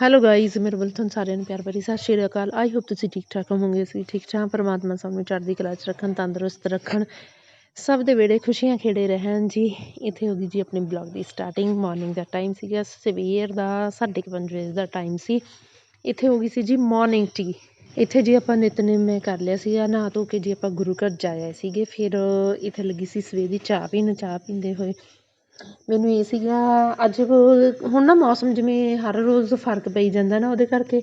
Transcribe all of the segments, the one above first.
Hello guys ਮੇਰੇ ਵੱਲ ਤੁਹਾਨੂੰ ਸਾਰਿਆਂ ਨੂੰ ਪਿਆਰ ਭਰੀ ਸਤਿ ਸ਼੍ਰੀ ਅਕਾਲ ਆਈ ਹੋਪ ਤੁਸੀਂ ਠੀਕ ਠਾਕ ਹੋਵੋਗੇ, ਅਸੀਂ ਠੀਕ ਠਾਕ ਪਰਮਾਤਮਾ ਸਭ ਨੂੰ ਚੜ੍ਹਦੀ ਕਲਾ 'ਚ ਰੱਖਣ, ਤੰਦਰੁਸਤ ਰੱਖਣ। ਸਭ ਦੇ ਵੇੜੇ ਖੁਸ਼ੀਆਂ ਖੇੜੇ ਰਹਿਣ ਜੀ। ਇੱਥੇ ਹੋ ਗਈ ਜੀ ਆਪਣੇ ਬਲੌਗ ਦੀ ਸਟਾਰਟਿੰਗ ਮਾਰਨਿੰਗ ਦਾ ਟਾਈਮ ਸੀਗਾ, ਸਵੇਰ ਦਾ ਸਾਢੇ ਕੁ ਪੰਜ ਵਜੇ ਦਾ ਟਾਈਮ ਸੀ। ਇੱਥੇ ਹੋ ਗਈ ਸੀ ਜੀ ਮਾਰਨਿੰਗ ਟੀ ਇੱਥੇ ਜੀ ਆਪਾਂ ਨਿਤਨੇਮ ਮੈਂ ਕਰ ਲਿਆ ਸੀਗਾ, ਨਹਾ ਧੋ ਕੇ ਜੀ ਆਪਾਂ ਗੁਰੂ ਘਰ ਜਾ ਆਏ ਸੀਗੇ। ਫਿਰ ਇੱਥੇ ਲੱਗੀ ਸੀ ਸਵੇਰ ਦੀ ਚਾਹ ਪੀਣ, ਚਾਹ ਪੀਂਦੇ ਹੋਏ ਮੈਨੂੰ ਇਹ ਸੀਗਾ, ਅੱਜ ਹੁਣ ਨਾ ਮੌਸਮ ਜਿਵੇਂ ਹਰ ਰੋਜ਼ ਫ਼ਰਕ ਪਈ ਜਾਂਦਾ ਨਾ ਉਹਦੇ ਕਰਕੇ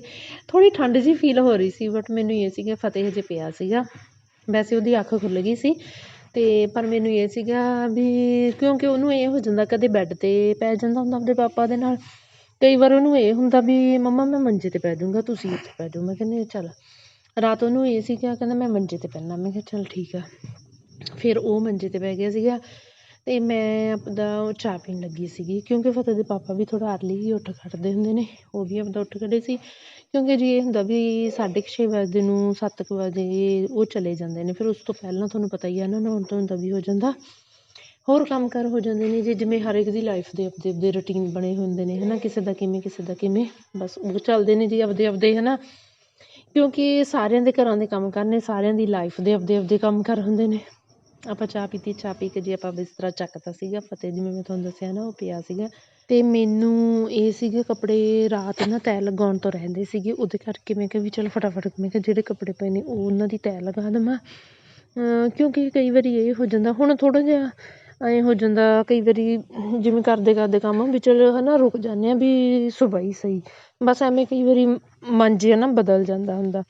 ਥੋੜ੍ਹੀ ਠੰਡ ਜਿਹੀ ਫੀਲ ਹੋ ਰਹੀ ਸੀ ਬਟ ਮੈਨੂੰ ਇਹ ਸੀਗਾ ਫਤਿਹ ਹਜੇ ਪਿਆ ਸੀਗਾ। ਵੈਸੇ ਉਹਦੀ ਅੱਖ ਖੁੱਲ੍ਹ ਗਈ ਸੀ ਅਤੇ ਪਰ ਮੈਨੂੰ ਇਹ ਸੀਗਾ ਵੀ ਕਿਉਂਕਿ ਉਹਨੂੰ ਇਹ ਹੋ ਜਾਂਦਾ ਕਦੇ ਬੈੱਡ 'ਤੇ ਪੈ ਜਾਂਦਾ ਹੁੰਦਾ ਆਪਣੇ ਪਾਪਾ ਦੇ ਨਾਲ, ਕਈ ਵਾਰ ਉਹਨੂੰ ਇਹ ਹੁੰਦਾ ਵੀ ਮੰਮਾ ਮੈਂ ਮੰਜੇ 'ਤੇ ਪੈ ਜੂੰਗਾ ਤੁਸੀਂ ਇੱਥੇ ਪੈ ਜਾਓ। ਮੈਂ ਕਹਿੰਦੀ ਚੱਲ। ਰਾਤ ਉਹਨੂੰ ਇਹ ਸੀਗਾ, ਕਹਿੰਦਾ ਮੈਂ ਮੰਜੇ 'ਤੇ ਪੈਣਾ ਮੈਂ ਕਿਹਾ, ਚੱਲ ਠੀਕ ਆ। ਫਿਰ ਉਹ ਮੰਜੇ 'ਤੇ ਪੈ ਗਿਆ ਸੀਗਾ। ਅਤੇ ਮੈਂ ਆਪਦਾ ਉਹ ਚਾਹ ਪੀਣ ਲੱਗੀ ਸੀਗੀ, ਕਿਉਂਕਿ ਫਤਿਹ ਦੇ ਪਾਪਾ ਵੀ ਥੋੜ੍ਹਾ ਅਰਲੀ ਹੀ ਉੱਠ ਖੜ੍ਹਦੇ ਹੁੰਦੇ ਨੇ, ਉਹ ਵੀ ਆਪਦਾ ਉੱਠ ਖੜ੍ਹੇ ਸੀ, ਕਿਉਂਕਿ ਜੀ ਇਹ ਹੁੰਦਾ ਵੀ ਸਾਢੇ ਕੁ ਛੇ ਵਜੇ ਨੂੰ, ਸੱਤ ਕੁ ਵਜੇ ਉਹ ਚਲੇ ਜਾਂਦੇ ਨੇ, ਫਿਰ ਉਸ ਤੋਂ ਪਹਿਲਾਂ ਤੁਹਾਨੂੰ ਪਤਾ ਹੀ ਆ ਨਾ ਨਹਾਉਣ ਧੋਣ ਦਾ ਵੀ ਹੋ ਜਾਂਦਾ। ਹੋਰ ਕੰਮ ਕਾਰ ਹੋ ਜਾਂਦੇ ਨੇ, ਜੀ ਜਿਵੇਂ ਹਰ ਇੱਕ ਦੀ ਲਾਈਫ ਦੇ ਆਪਦੇ ਆਪਦੇ ਰੂਟੀਨ ਬਣੇ ਹੁੰਦੇ ਨੇ ਹੈ ਨਾ ਕਿਸੇ ਦਾ ਕਿਵੇਂ, ਕਿਸੇ ਦਾ ਕਿਵੇਂ, ਬਸ ਉਹ ਚੱਲਦੇ ਨੇ ਜੀ ਆਪਦੇ ਆਪਦੇ ਹੈ ਨਾ ਕਿਉਂਕਿ ਸਾਰਿਆਂ ਦੇ ਘਰਾਂ ਦੇ ਕੰਮ ਕਰਨੇ ਸਾਰਿਆਂ ਦੀ ਲਾਈਫ ਦੇ ਆਪਦੇ ਆਪਦੇ ਕੰਮ ਕਰ ਹੁੰਦੇ ਨੇ। ਆਪਾਂ ਚਾਹ ਪੀਤੀ, ਚਾਹ ਪੀ ਕੇ ਜੀ ਆਪਾਂ ਬਿਸਤਰਾ ਚੱਕਤਾ ਸੀਗਾ, ਫਤਿਹ ਜਿਵੇਂ ਮੈਂ ਤੁਹਾਨੂੰ ਦੱਸਿਆ ਨਾ, ਉਹ ਪਿਆ ਸੀਗਾ। ਅਤੇ ਮੈਨੂੰ ਇਹ ਸੀਗੇ ਕੱਪੜੇ ਰਾਤ ਨਾ ਤੈਅ ਲਗਾਉਣ ਤੋਂ ਰਹਿੰਦੇ ਸੀਗੇ, ਉਹਦੇ ਕਰਕੇ ਮੈਂ ਕਿਹਾ ਵੀ ਚੱਲ ਫਟਾਫਟ, ਮੈਂ ਕਿਹਾ ਜਿਹੜੇ ਕੱਪੜੇ ਪਏ ਨੇ ਉਹ ਉਹਨਾਂ ਦੀ ਤੈਅ ਲਗਾ ਦੇਵਾਂ। ਕਿਉਂਕਿ ਕਈ ਵਾਰੀ ਇਹ ਹੋ ਜਾਂਦਾ, ਹੁਣ ਥੋੜ੍ਹਾ ਜਿਹਾ ਐਂ ਹੋ ਜਾਂਦਾ, ਕਈ ਵਾਰੀ ਜਿਵੇਂ ਕਰਦੇ ਕਰਦੇ ਕੰਮ, ਵੀ ਚਲੋ ਹੈ ਨਾ ਰੁਕ ਜਾਂਦੇ ਹਾਂ ਵੀ ਸੁਬਾਹ ਹੀ ਸਹੀ। ਬਸ ਐਵੇਂ ਕਈ ਵਾਰੀ ਮਨ ਜਿਹਾ ਨਾ ਬਦਲ ਜਾਂਦਾ ਹੁੰਦਾ।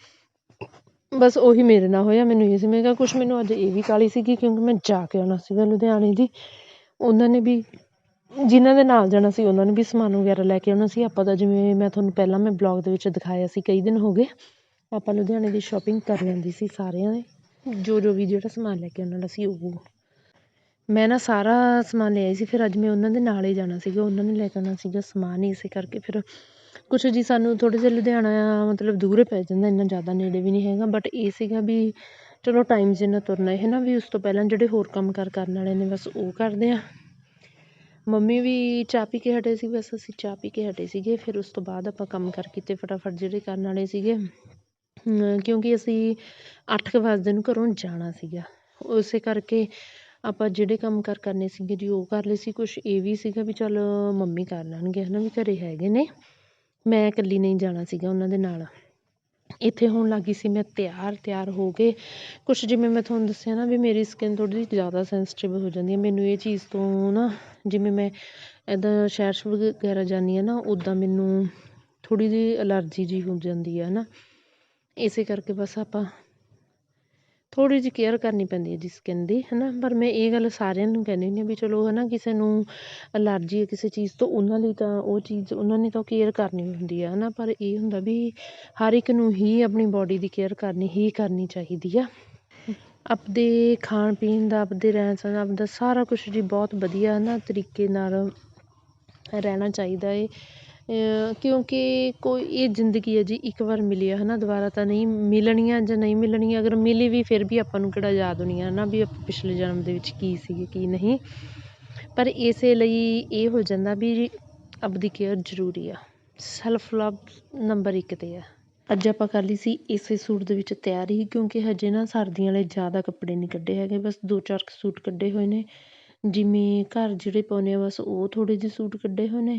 ਬਸ ਉਹੀ ਮੇਰੇ ਨਾਲ ਹੋਇਆ, ਮੈਨੂੰ ਇਹ ਸੀ, ਮੈਂ ਕਿਹਾ ਕੁਛ ਮੈਨੂੰ ਅੱਜ ਇਹ ਵੀ ਕਾਹਲੀ ਸੀਗੀ ਕਿਉਂਕਿ ਮੈਂ ਜਾ ਕੇ ਆਉਣਾ ਸੀਗਾ ਲੁਧਿਆਣੇ ਦੀ ਉਹਨਾਂ ਨੇ ਵੀ ਜਿਹਨਾਂ ਦੇ ਨਾਲ ਜਾਣਾ ਸੀ, ਉਹਨਾਂ ਨੇ ਵੀ ਸਮਾਨ ਵਗੈਰਾ ਲੈ ਕੇ ਆਉਣਾ ਸੀ। ਆਪਾਂ ਤਾਂ ਜਿਵੇਂ ਮੈਂ ਤੁਹਾਨੂੰ ਪਹਿਲਾਂ ਮੈਂ ਬਲੌਗ ਦੇ ਵਿੱਚ ਦਿਖਾਇਆ ਸੀ, ਕਈ ਦਿਨ ਹੋ ਗਏ। ਆਪਾਂ ਲੁਧਿਆਣੇ ਦੀ ਸ਼ੋਪਿੰਗ ਕਰ ਲੈਂਦੀ ਸੀ ਸਾਰਿਆਂ ਦੇ ਜੋ ਜੋ ਵੀ ਜਿਹੜਾ ਸਮਾਨ ਲੈ ਕੇ ਆਉਣਾ ਸੀ, ਉਹ। ਮੈਂ ਨਾ ਸਾਰਾ ਸਮਾਨ ਲੈ ਆਈ ਸੀ, ਫਿਰ ਅੱਜ ਮੈਂ ਉਹਨਾਂ ਦੇ ਨਾਲ ਹੀ ਜਾਣਾ ਸੀਗਾ। ਉਹਨਾਂ ਨੇ ਲੈ ਕੇ ਆਉਣਾ ਸੀਗਾ ਸਮਾਨ, ਇਸੇ ਕਰਕੇ ਫਿਰ ਕੁਛ ਜੀ ਸਾਨੂੰ ਥੋੜ੍ਹੇ ਜਿਹੇ ਲੁਧਿਆਣਾ ਮਤਲਬ ਦੂਰ ਪੈ ਜਾਂਦਾ, ਇੰਨਾ ਜ਼ਿਆਦਾ ਨੇੜੇ ਵੀ ਨਹੀਂ ਹੈਗਾ ਬਟ ਇਹ ਸੀਗਾ ਵੀ ਚਲੋ ਟਾਈਮ ਜਿੰਨਾ ਤੁਰਨਾ ਹੈ ਨਾ, ਵੀ ਉਸ ਤੋਂ ਪਹਿਲਾਂ ਜਿਹੜੇ ਹੋਰ ਕੰਮ ਕਾਰ ਕਰਨ ਵਾਲੇ ਨੇ ਬਸ ਉਹ ਕਰਦੇ ਹਾਂ। ਮੰਮੀ ਵੀ ਚਾਹ ਪੀ ਕੇ ਹਟੇ ਸੀ, ਬਸ ਅਸੀਂ ਚਾਹ ਪੀ ਕੇ ਹਟੇ ਸੀਗੇ, ਫਿਰ ਉਸ ਤੋਂ ਬਾਅਦ ਆਪਾਂ ਕੰਮ ਕਰ ਕੀਤੇ ਫਟਾਫਟ ਜਿਹੜੇ ਕਰਨ ਵਾਲੇ ਸੀਗੇ। ਕਿਉਂਕਿ ਅਸੀਂ ਅੱਠ ਕੁ ਵਜੇ ਨੂੰ ਘਰੋਂ ਜਾਣਾ ਸੀਗਾ। ਉਸੇ ਕਰਕੇ ਆਪਾਂ ਜਿਹੜੇ ਕੰਮ ਕਾਰ ਕਰਨੇ ਸੀਗੇ ਜੀ ਉਹ ਕਰ ਲਏ ਸੀ, ਕੁਛ ਇਹ ਵੀ ਸੀਗਾ ਵੀ ਚੱਲ ਮੰਮੀ ਕਰ ਲੈਣਗੇ ਹੈ ਨਾ ਵੀ ਘਰੇ ਹੈਗੇ ਨੇ। ਮੈਂ ਇਕੱਲੀ ਨਹੀਂ ਜਾਣਾ ਸੀਗਾ ਉਹਨਾਂ ਦੇ ਨਾਲ। ਇੱਥੇ ਹੋਣ ਲੱਗ ਗਈ ਸੀ ਮੈਂ ਤਿਆਰ ਤਿਆਰ ਹੋ ਕੇ। ਕੁਛ ਜਿਵੇਂ ਮੈਂ ਤੁਹਾਨੂੰ ਦੱਸਿਆ ਨਾ ਵੀ ਮੇਰੀ ਸਕਿਨ ਥੋੜ੍ਹੀ ਜਿਹੀ ਜ਼ਿਆਦਾ ਸੈਂਸਟਿਵ ਹੋ ਜਾਂਦੀ ਹੈ। ਮੈਨੂੰ ਇਹ ਚੀਜ਼ ਤੋਂ ਨਾ ਜਿਵੇਂ ਮੈਂ ਇੱਦਾਂ ਸ਼ਹਿਰ ਵਗੈਰਾ ਜਾਂਦੀ ਹਾਂ ਨਾ ਉੱਦਾਂ ਮੈਨੂੰ ਥੋੜ੍ਹੀ ਜਿਹੀ ਐਲਰਜੀ ਜਿਹੀ ਹੋ ਜਾਂਦੀ ਹੈ ਨਾ। ਇਸੇ ਕਰਕੇ ਬਸ ਆਪਾਂ ਥੋੜ੍ਹੀ ਜਿਹੀ ਕੇਅਰ ਕਰਨੀ ਪੈਂਦੀ ਹੈ ਜੀ ਸਕਿੰਨ ਦੀ ਹੈ ਨਾ ਪਰ ਮੈਂ ਇਹ ਗੱਲ ਸਾਰਿਆਂ ਨੂੰ ਕਹਿੰਦੀ ਹੁੰਦੀ ਹਾਂ ਵੀ ਚਲੋ ਹੈ ਨਾ ਕਿਸੇ ਨੂੰ ਐਲਰਜੀ ਹੈ ਕਿਸੇ ਚੀਜ਼ ਤੋਂ, ਉਹਨਾਂ ਲਈ ਤਾਂ ਉਹ ਚੀਜ਼, ਉਹਨਾਂ ਨੇ ਤਾਂ ਕੇਅਰ ਕਰਨੀ ਹੁੰਦੀ ਆ ਹੈ ਨਾ ਪਰ ਇਹ ਹੁੰਦਾ ਵੀ ਹਰ ਇੱਕ ਨੂੰ ਹੀ ਆਪਣੀ ਬਾਡੀ ਦੀ ਕੇਅਰ ਕਰਨੀ, ਹੀ ਕਰਨੀ ਚਾਹੀਦੀ ਆ। ਆਪਦੇ ਖਾਣ ਪੀਣ ਦਾ, ਆਪਦੇ ਰਹਿਣ ਸਹਿਣ ਆਪਦਾ ਸਾਰਾ ਕੁਛ ਜੀ ਬਹੁਤ ਵਧੀਆ ਨਾ ਤਰੀਕੇ ਨਾਲ ਰਹਿਣਾ ਚਾਹੀਦਾ ਏ। ਕਿਉਂਕਿ ਕੋਈ, ਇਹ ਜ਼ਿੰਦਗੀ ਹੈ ਜੀ, ਇੱਕ ਵਾਰ ਮਿਲੀ ਆ ਹੈ ਨਾ ਦੁਬਾਰਾ ਤਾਂ ਨਹੀਂ ਮਿਲਣੀਆਂ ਜਾਂ ਨਹੀਂ ਮਿਲਣੀਆਂ, ਅਗਰ ਮਿਲੀ ਵੀ ਫਿਰ ਵੀ ਆਪਾਂ ਨੂੰ ਕਿਹੜਾ ਯਾਦ ਹੋਣੀ ਹੈ ਨਾ ਵੀ ਆਪਾਂ ਪਿਛਲੇ ਜਨਮ ਦੇ ਵਿੱਚ ਕੀ ਸੀਗੇ, ਕੀ ਨਹੀਂ। ਪਰ ਇਸੇ ਲਈ ਇਹ ਹੋ ਜਾਂਦਾ ਵੀ ਆਪਦੀ ਕੇਅਰ ਜ਼ਰੂਰੀ ਆ। ਸੈਲਫ ਲਵ ਨੰਬਰ ਇੱਕ 'ਤੇ ਆ। ਅੱਜ ਆਪਾਂ ਕਰ ਲਈ ਸੀ ਇਸੇ ਸੂਟ ਦੇ ਵਿੱਚ ਤਿਆਰੀ, ਕਿਉਂਕਿ ਹਜੇ ਨਾ ਸਰਦੀਆਂ ਵਾਲੇ ਜ਼ਿਆਦਾ ਕੱਪੜੇ ਨਹੀਂ ਕੱਢੇ ਹੈਗੇ, ਬਸ ਦੋ ਚਾਰ ਸੂਟ ਕੱਢੇ ਹੋਏ ਨੇ। ਜਿਵੇਂ ਘਰ ਜਿਹੜੇ ਪਾਉਂਦੇ ਆ, ਬਸ ਉਹ ਥੋੜ੍ਹੇ ਜਿਹੇ ਸੂਟ ਕੱਢੇ ਹੋਏ ਨੇ।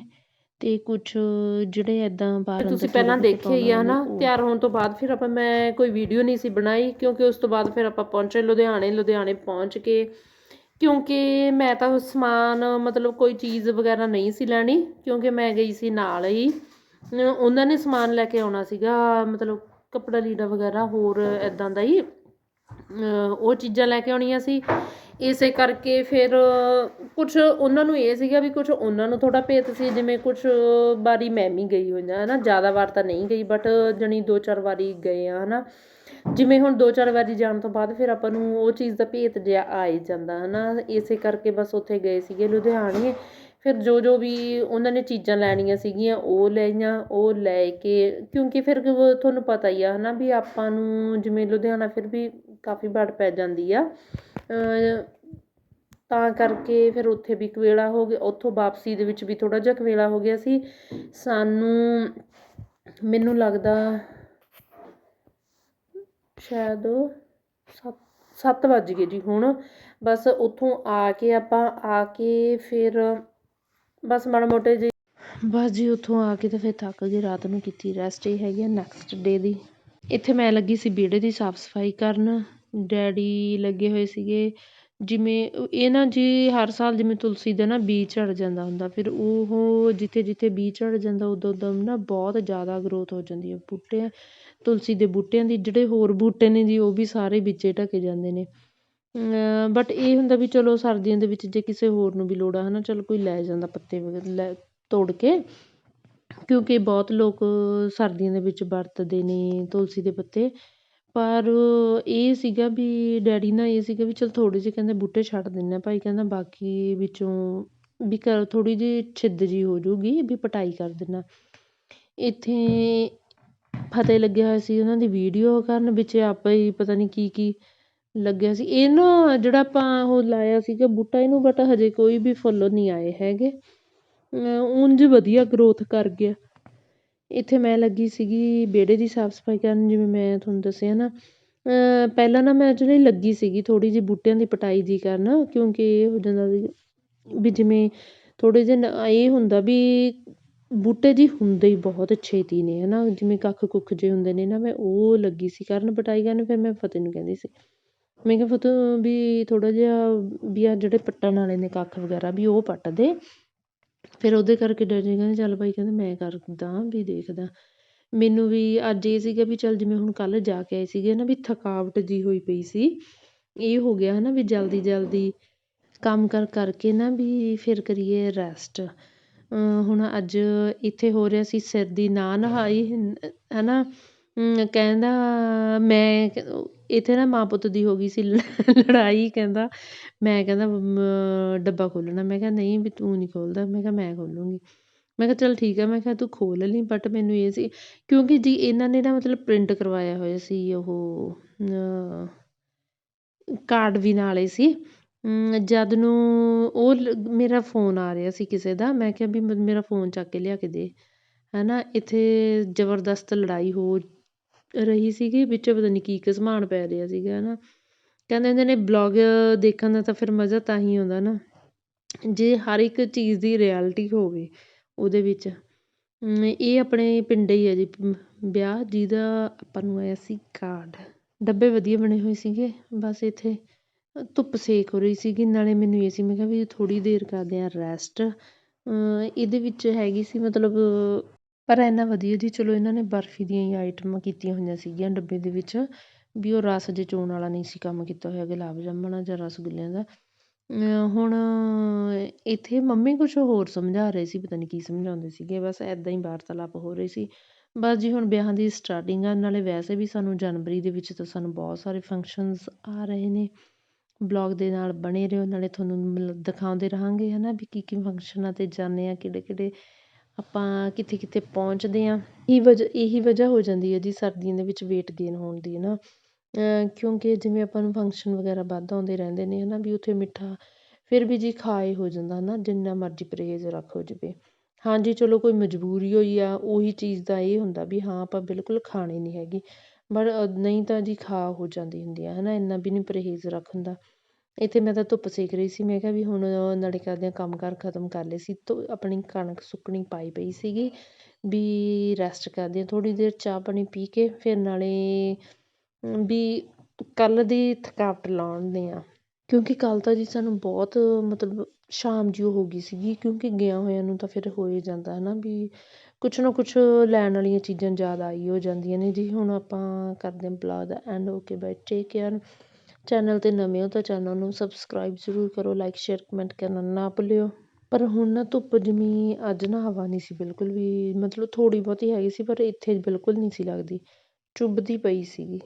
ਤੇ ਕੁਛ ਜਿਹੜੇ ਐਦਾਂ ਬਾਹਰ ਤੁਸੀਂ ਪਹਿਲਾਂ ਦੇਖਿਆ ਹੀ ਆ ਨਾ ਤਿਆਰ ਹੋਣ ਤੋਂ ਬਾਅਦ ਫਿਰ ਆਪਾਂ ਮੈਂ ਕੋਈ ਵੀਡੀਓ ਨਹੀਂ ਸੀ ਬਣਾਈ ਕਿਉਂਕਿ ਉਸ ਤੋਂ ਬਾਅਦ ਫਿਰ ਆਪਾਂ ਪਹੁੰਚੇ ਲੁਧਿਆਣੇ ਲੁਧਿਆਣੇ ਪਹੁੰਚ ਕੇ ਕਿਉਂਕਿ ਮੈਂ ਤਾਂ ਸਮਾਨ ਮਤਲਬ ਕੋਈ ਚੀਜ਼ ਵਗੈਰਾ ਨਹੀਂ ਸੀ ਲੈਣੀ ਕਿਉਂਕਿ ਮੈਂ ਗਈ ਸੀ ਨਾਲ ਹੀ। ਉਹਨਾਂ ਨੇ ਸਮਾਨ ਲੈ ਕੇ ਆਉਣਾ ਸੀਗਾ ਮਤਲਬ ਕੱਪੜਾ ਲੀੜਾ ਵਗੈਰਾ ਹੋਰ ਐਦਾਂ ਦਾ ਹੀ। ਉਹ ਚੀਜ਼ਾਂ ਲੈ ਕੇ ਆਉਣੀਆਂ ਸੀ। ਇਸੇ ਕਰਕੇ ਫਿਰ ਕੁਛ ਉਹਨਾਂ ਨੂੰ ਇਹ ਸੀਗਾ ਵੀ ਕੁਛ ਉਹਨਾਂ ਨੂੰ ਥੋੜ੍ਹਾ ਭੇਤ ਸੀ, ਜਿਵੇਂ ਕੁਛ ਵਾਰੀ ਮੈਂ ਵੀ ਗਈ ਹੋਈ ਹਾਂ ਹੈ ਨਾ ਜ਼ਿਆਦਾ ਵਾਰ ਤਾਂ ਨਹੀਂ ਗਈ ਬਟ ਜਾਣੀ ਦੋ ਚਾਰ ਵਾਰੀ ਗਏ ਆ ਨਾ ਜਿਵੇਂ ਹੁਣ ਦੋ ਚਾਰ ਵਾਰੀ ਜਾਣ ਤੋਂ ਬਾਅਦ ਫਿਰ ਆਪਾਂ ਨੂੰ ਉਹ ਚੀਜ਼ ਦਾ ਭੇਤ ਜਿਹਾ ਆ ਹੀ ਜਾਂਦਾ ਹੈ ਨਾ ਇਸੇ ਕਰਕੇ ਬਸ ਉੱਥੇ ਗਏ ਸੀਗੇ ਲੁਧਿਆਣੇ। ਫਿਰ ਜੋ ਜੋ ਵੀ ਉਹਨਾਂ ਨੇ ਚੀਜ਼ਾਂ ਲੈਣੀਆਂ ਸੀਗੀਆਂ, ਉਹ ਲਈਆਂ, ਉਹ ਲੈ ਕੇ ਕਿਉਂਕਿ ਫਿਰ ਤੁਹਾਨੂੰ ਪਤਾ ਹੀ ਆ ਹੈ ਨਾ ਵੀ ਆਪਾਂ ਨੂੰ ਜਿਵੇਂ ਲੁਧਿਆਣਾ ਫਿਰ ਵੀ ਕਾਫੀ ਵੜ ਪੈ ਜਾਂਦੀ ਆ। ਤਾਂ ਕਰਕੇ ਫਿਰ ਉੱਥੇ ਵੀ ਕਵੇਲਾ ਹੋ ਗਿਆ। ਉੱਥੋਂ ਵਾਪਸੀ ਦੇ ਵਿੱਚ ਵੀ ਥੋੜ੍ਹਾ ਜਿਹਾ ਕਵੇਲਾ ਹੋ ਗਿਆ ਸੀ। ਸਾਨੂੰ, ਮੈਨੂੰ ਲੱਗਦਾ ਸ਼ਾਇਦ ਸੱਤ ਸੱਤ ਵੱਜ ਗਏ ਜੀ ਹੁਣ। ਬਸ ਉੱਥੋਂ ਆ ਕੇ ਆਪਾਂ ਆ ਕੇ ਫਿਰ ਬਸ ਮਾੜਾ ਮੋਟੇ ਜਿਹੇ ਬਸ ਜੀ, ਉੱਥੋਂ ਆ ਕੇ ਤਾਂ ਫਿਰ ਥੱਕ ਗਏ। ਰਾਤ ਨੂੰ ਕੀਤੀ ਰੈਸਟ ਇਹ ਹੈਗੀ ਆ ਨੈਕਸਟ ਡੇ ਦੀ। ਇੱਥੇ ਮੈਂ ਲੱਗੀ ਸੀ ਵਿਹੜੇ ਦੀ ਸਾਫ਼ ਸਫ਼ਾਈ ਕਰਨ। ਡੈਡੀ ਲੱਗੇ ਹੋਏ ਸੀਗੇ। ਜਿਵੇਂ ਇਹ ਨਾ ਜੀ ਹਰ ਸਾਲ ਜਿਵੇਂ ਤੁਲਸੀ ਦਾ ਨਾ ਬੀਜ ਝੜ ਜਾਂਦਾ ਹੁੰਦਾ, ਫਿਰ ਉਹ ਜਿੱਥੇ ਜਿੱਥੇ ਬੀਜ ਝੜ ਜਾਂਦਾ ਉਦੋਂ ਉਦੋਂ ਨਾ ਬਹੁਤ ਜ਼ਿਆਦਾ ਗਰੋਥ ਹੋ ਜਾਂਦੀ ਹੈ ਬੂਟੇ ਤੁਲਸੀ ਦੇ ਬੂਟਿਆਂ ਦੀ ਜਿਹੜੇ ਹੋਰ ਬੂਟੇ ਨੇ ਜੀ, ਉਹ ਵੀ ਸਾਰੇ ਵਿੱਚੇ ਢਕੇ ਜਾਂਦੇ ਨੇ। ਬਟ ਇਹ ਹੁੰਦਾ ਵੀ ਚਲੋ ਸਰਦੀਆਂ ਦੇ ਵਿੱਚ ਜੇ ਕਿਸੇ ਹੋਰ ਨੂੰ ਵੀ ਲੋੜ ਆ ਹੈ ਨਾ ਚਲੋ ਕੋਈ ਲੈ ਜਾਂਦਾ ਪੱਤੇ ਵਗੈਰਾ ਲੈ ਤੋੜ ਕੇ। ਕਿਉਂਕਿ ਬਹੁਤ ਲੋਕ ਸਰਦੀਆਂ ਦੇ ਵਿੱਚ ਵਰਤਦੇ ਨੇ ਤੁਲਸੀ ਦੇ ਪੱਤੇ। ਪਰ ਇਹ ਸੀਗਾ ਵੀ ਡੈਡੀ ਨਾਲ ਇਹ ਸੀਗਾ ਵੀ ਚਲ ਥੋੜ੍ਹੇ ਜਿਹੇ ਕਹਿੰਦੇ ਬੂਟੇ ਛੱਡ ਦਿੰਦੇ ਹਾਂ ਭਾਈ, ਕਹਿੰਦਾ ਬਾਕੀ ਵਿੱਚੋਂ ਵੀ ਕਰ ਥੋੜ੍ਹੀ ਜਿਹੀ ਛਿੱਦ ਜਿਹੀ ਹੋ ਜਾਊਗੀ ਵੀ ਪਟਾਈ ਕਰ ਦਿੰਦਾ ਇੱਥੇ ਫਤਿਹ ਲੱਗਿਆ ਹੋਇਆ ਸੀ ਉਹਨਾਂ ਦੀ ਵੀਡੀਓ ਕਰਨ ਵਿੱਚ ਆਪਾਂ ਹੀ ਪਤਾ ਨਹੀਂ ਕੀ ਕੀ ਲੱਗਿਆ ਸੀ। ਇਹ ਨਾ ਜਿਹੜਾ ਆਪਾਂ ਉਹ ਲਾਇਆ ਸੀਗਾ ਬੂਟਾ, ਇਹਨੂੰ ਬਟ ਹਜੇ ਕੋਈ ਵੀ ਫੁੱਲ ਨਹੀਂ ਆਏ ਹੈਗੇ। ਉਂਝ ਵਧੀਆ ਗਰੋਥ ਕਰ ਗਿਆ। ਇੱਥੇ ਮੈਂ ਲੱਗੀ ਸੀਗੀ ਵਿਹੜੇ ਦੀ ਸਾਫ਼ ਸਫ਼ਾਈ ਕਰਨ, ਜਿਵੇਂ ਮੈਂ ਤੁਹਾਨੂੰ ਦੱਸਿਆ ਨਾ। ਪਹਿਲਾਂ ਨਾ ਮੈਂ ਜਿਹੜੀ ਲੱਗੀ ਸੀਗੀ, ਥੋੜ੍ਹੀ ਜਿਹੀ ਬੂਟਿਆਂ ਦੀ ਪਟਾਈ ਜਿਹੀ ਕਰਨ, ਕਿਉਂਕਿ ਇਹ ਹੋ ਜਾਂਦਾ ਸੀ ਵੀ ਜਿਵੇਂ ਥੋੜ੍ਹੇ ਜਿਹੇ ਨਾ, ਇਹ ਹੁੰਦਾ ਵੀ ਬੂਟੇ ਜੀ ਹੁੰਦੇ ਹੀ ਬਹੁਤ ਛੇਤੀ ਨੇ ਹੈ ਨਾ ਜਿਵੇਂ ਕੱਖ ਕੁੱਖ ਜਿਹੇ ਹੁੰਦੇ ਨੇ ਨਾ, ਮੈਂ ਉਹ ਲੱਗੀ ਸੀ ਕਰਨ ਪਟਾਈ ਕਰਨ, ਫਿਰ ਮੈਂ ਫਤਿਹ ਨੂੰ ਕਹਿੰਦੀ ਸੀ। ਮੈਂ ਕਿਹਾ, ਫਤਿਹ, ਵੀ ਥੋੜ੍ਹਾ ਜਿਹਾ ਵੀ ਆ ਜਿਹੜੇ ਪੱਟਣ ਵਾਲੇ ਨੇ ਕੱਖ ਵਗੈਰਾ, ਵੀ ਉਹ ਪੱਟ ਦੇ। ਫਿਰ ਉਹਦੇ ਕਰਕੇ ਡੈਡੀ ਕਹਿੰਦੇ ਚੱਲ ਭਾਈ ਕਹਿੰਦੇ ਮੈਂ ਕਰਦਾ ਵੀ ਦੇਖਦਾ। ਮੈਨੂੰ ਵੀ ਅੱਜ ਇਹ ਸੀਗਾ ਵੀ ਚੱਲ ਜਿਵੇਂ ਹੁਣ ਕੱਲ੍ਹ ਜਾ ਕੇ ਆਏ ਸੀਗੇ ਨਾ ਵੀ ਥਕਾਵਟ ਜਿਹੀ ਹੋਈ ਪਈ ਸੀ। ਇਹ ਹੋ ਗਿਆ ਹੈ ਨਾ ਵੀ ਜਲਦੀ ਜਲਦੀ ਕੰਮ ਕਰ, ਕਰਕੇ ਨਾ ਵੀ ਫਿਰ ਕਰੀਏ ਰੈਸਟ ਹੁਣ ਅੱਜ ਇੱਥੇ ਹੋ ਰਿਹਾ ਸੀ, ਸਿਰ ਦੀ ਨਾ ਨਹਾਈ ਹੈ ਨਾ ਕਹਿੰਦਾ ਮੈਂ ਇੱਥੇ ਨਾ ਮਾਂ ਪੁੱਤ ਦੀ ਹੋ ਗਈ ਸੀ ਲੜਾਈ ਕਹਿੰਦਾ, ਮੈਂ ਕਹਿੰਦਾ ਡੱਬਾ ਖੋਲ੍ਹਣਾ। ਮੈਂ ਕਿਹਾ, ਨਹੀਂ ਵੀ ਤੂੰ ਨਹੀਂ ਖੋਲ੍ਹਦਾ। ਮੈਂ ਕਿਹਾ, ਮੈਂ ਖੋਲੂੰਗੀ ਮੈਂ ਕਿਹਾ, ਚੱਲ ਠੀਕ ਹੈ ਮੈਂ ਕਿਹਾ, ਤੂੰ ਖੋਲ੍ਹ ਲਈ ਬਟ ਮੈਨੂੰ ਇਹ ਸੀ, ਕਿਉਂਕਿ ਜੀ ਇਹਨਾਂ ਨੇ ਨਾ ਮਤਲਬ ਪ੍ਰਿੰਟ ਕਰਵਾਇਆ ਹੋਇਆ ਸੀ ਉਹ ਕਾਰਡ ਵੀ ਨਾਲੇ ਸੀ। ਜਦ ਨੂੰ ਉਹ ਮੇਰਾ ਫੋਨ ਆ ਰਿਹਾ ਸੀ ਕਿਸੇ ਦਾ, ਮੈਂ ਕਿਹਾ ਵੀ ਮੇਰਾ ਫੋਨ ਚੱਕ ਕੇ ਲਿਆ ਕੇ ਦੇ। ਹੈ ਨਾ ਇੱਥੇ ਜ਼ਬਰਦਸਤ ਲੜਾਈ ਹੋ ਰਹੀ ਸੀਗੀ, ਵਿੱਚ ਪਤਾ ਨਹੀਂ ਕੀ ਘਸਮਾਣ ਪੈ ਰਿਹਾ ਸੀਗਾ ਹੈ ਨਾ ਕਹਿੰਦੇ ਹੁੰਦੇ ਨੇ ਬਲੋਗ ਦੇਖਣ ਦਾ ਤਾਂ ਫਿਰ ਮਜ਼ਾ ਤਾਂ ਹੀ ਆਉਂਦਾ ਨਾ। ਜੇ ਹਰ ਇੱਕ ਚੀਜ਼ ਦੀ ਰਿਐਲਿਟੀ ਹੋਵੇ ਉਹਦੇ ਵਿੱਚ। ਇਹ ਆਪਣੇ ਪਿੰਡ ਹੀ ਹੈ ਜੀ। ਵਿਆਹ ਜਿਹਦਾ ਆਪਾਂ ਨੂੰ ਆਇਆ ਸੀ ਕਾਰਡ। ਡੱਬੇ ਵਧੀਆ ਬਣੇ ਹੋਏ ਸੀਗੇ, ਬਸ ਇੱਥੇ ਧੁੱਪ ਸੇਕ ਹੋ ਰਹੀ ਸੀਗੀ। ਨਾਲੇ ਮੈਨੂੰ ਇਹ ਸੀ, ਮੈਂ ਕਿਹਾ ਵੀ ਥੋੜ੍ਹੀ ਦੇਰ ਕਰਦੇ ਹਾਂ ਰੈਸਟ ਇਹਦੇ ਵਿੱਚ ਹੈਗੀ ਸੀ ਮਤਲਬ ਪਰ ਇੰਨਾ ਵਧੀਆ ਜੀ, ਚਲੋ ਇਹਨਾਂ ਨੇ ਬਰਫੀ ਦੀਆਂ ਹੀ ਆਈਟਮਾਂ ਕੀਤੀਆਂ ਹੋਈਆਂ ਸੀਗੀਆਂ ਡੱਬੇ ਦੇ ਵਿੱਚ, ਵੀ ਉਹ ਰਸ ਜੇ ਚੋਣ ਵਾਲਾ ਨਹੀਂ ਸੀ ਕੰਮ ਕੀਤਾ ਹੋਇਆ, ਗੁਲਾਬ ਜਾਮਣਾ ਜਾਂ ਰਸਗੁੱਲਿਆਂ ਦਾ। ਹੁਣ ਇੱਥੇ ਮੰਮੀ ਕੁਛ ਹੋਰ ਸਮਝਾ ਰਹੇ ਸੀ, ਪਤਾ ਨਹੀਂ ਕੀ ਸਮਝਾਉਂਦੇ ਸੀਗੇ, ਬਸ ਐਦਾਂ ਹੀ ਵਾਰਤਾਲਾਪ ਹੋ ਰਹੀ ਸੀ। ਬਸ ਜੀ ਹੁਣ ਵਿਆਹਾਂ ਦੀ ਸਟਾਰਟਿੰਗ ਆ, ਨਾਲੇ ਵੈਸੇ ਵੀ ਸਾਨੂੰ ਜਨਵਰੀ ਦੇ ਵਿੱਚ ਤਾਂ ਸਾਨੂੰ ਬਹੁਤ ਸਾਰੇ ਫੰਕਸ਼ਨਸ ਆ ਰਹੇ ਨੇ। ਬਲੌਗ ਦੇ ਨਾਲ ਬਣੇ ਰਹੋ, ਨਾਲੇ ਤੁਹਾਨੂੰ ਮਤਲਬ ਦਿਖਾਉਂਦੇ ਰਹਾਂਗੇ ਹੈ ਨਾ ਵੀ ਕੀ ਕੀ ਫੰਕਸ਼ਨਾਂ 'ਤੇ ਜਾਂਦੇ ਹਾਂ ਕਿਹੜੇ ਕਿਹੜੇ ਆਪਾਂ ਕਿੱਥੇ ਕਿੱਥੇ ਪਹੁੰਚਦੇ ਹਾਂ, ਇਹੀ ਵਜ੍ਹਾ ਇਹੀ ਵਜ੍ਹਾ ਹੋ ਜਾਂਦੀ ਹੈ ਜੀ ਸਰਦੀਆਂ ਦੇ ਵਿੱਚ ਵੇਟ ਗੇਨ ਹੋਣ ਦੀ ਹੈ ਨਾ ਕਿਉਂਕਿ ਜਿਵੇਂ ਆਪਾਂ ਨੂੰ ਫੰਕਸ਼ਨ ਵਗੈਰਾ ਵੱਧ ਆਉਂਦੇ ਰਹਿੰਦੇ ਨੇ ਹੈ ਨਾ ਵੀ ਉੱਥੇ ਮਿੱਠਾ ਫਿਰ ਵੀ ਜੀ ਖਾ ਖਾਏ ਹੋ ਜਾਂਦਾ ਹੈ ਨਾ ਜਿੰਨਾ ਮਰਜ਼ੀ ਪਰਹੇਜ਼ ਰੱਖੋ ਜਾਵੇ। ਹਾਂਜੀ, ਚਲੋ ਕੋਈ ਮਜਬੂਰੀ ਹੋਈ ਆ, ਉਹੀ ਚੀਜ਼ ਦਾ ਇਹ ਹੁੰਦਾ ਵੀ ਹਾਂ, ਆਪਾਂ ਬਿਲਕੁਲ ਖਾਣੀ ਨਹੀਂ ਹੈਗੀ ਬਟ ਨਹੀਂ ਤਾਂ ਜੀ ਖਾ ਹੋ ਜਾਂਦੀ ਹੁੰਦੀ ਆ ਹੈ ਨਾ ਇੰਨਾ ਵੀ ਨਹੀਂ ਪਰਹੇਜ਼ ਰੱਖ ਹੁੰਦਾ ਇੱਥੇ ਮੈਂ ਤਾਂ ਧੁੱਪ ਸੇਕ ਰਹੀ ਸੀ, ਮੈਂ ਕਿਹਾ ਵੀ ਹੁਣ ਨਾਲੇ ਕਰਦੇ ਹਾਂ ਕੰਮ ਕਾਰ ਖ਼ਤਮ ਕਰ ਲਏ ਸੀ, ਧੁ, ਆਪਣੀ ਕਣਕ ਸੁੱਕਣੀ ਪਾਈ ਪਈ ਸੀਗੀ, ਵੀ ਰੈਸਟ ਕਰਦੇ ਹਾਂ ਥੋੜ੍ਹੀ ਦੇਰ ਚਾਹ ਪਾਣੀ ਪੀ ਕੇ ਫਿਰ ਨਾਲੇ, ਵੀ ਕੱਲ੍ਹ ਦੀ ਥਕਾਵਟ ਲਾਹੁੰਦੇ ਹਾਂ। ਕਿਉਂਕਿ ਕੱਲ੍ਹ ਤਾਂ ਜੀ ਸਾਨੂੰ ਬਹੁਤ ਮਤਲਬ ਸ਼ਾਮ ਜਿਹੀ ਹੋ ਗਈ ਸੀਗੀ, ਕਿਉਂਕਿ ਗਿਆ ਹੋਇਆਂ ਨੂੰ ਤਾਂ ਫਿਰ ਹੋ ਹੀ ਜਾਂਦਾ ਹੈ ਨਾ ਵੀ ਕੁਛ ਨਾ ਕੁਛ ਲੈਣ ਵਾਲੀਆਂ ਚੀਜ਼ਾਂ ਜ਼ਿਆਦਾ ਆਈ ਹੋ ਜਾਂਦੀਆਂ ਨੇ ਜੀ, ਹੁਣ ਆਪਾਂ ਕਰਦੇ ਹਾਂ ਬਲੌਗ ਦਾ end okay bye take care channel 'ਤੇ ਨਵੇਂ ਹੋ ਤਾਂ ਚੈਨਲ ਨੂੰ ਸਬਸਕ੍ਰਾਈਬ ਜ਼ਰੂਰ ਕਰੋ ਲਾਈਕ ਸ਼ੇਅਰ ਕਮੈਂਟ ਕਰਨਾ ਨਾ ਭੁੱਲਿਓ। ਪਰ ਹੁਣ ਨਾ ਧੁੱਪ ਜਿਵੇਂ ਅੱਜ ਨਾ ਹਵਾ ਨਹੀਂ ਸੀ ਬਿਲਕੁਲ ਵੀ, ਮਤਲਬ ਥੋੜ੍ਹੀ ਬਹੁਤੀ ਹੈਗੀ ਸੀ, ਪਰ ਇੱਥੇ ਬਿਲਕੁਲ ਨਹੀਂ ਸੀ ਲੱਗਦੀ। ਚੁੱਭਦੀ ਪਈ ਸੀਗੀ।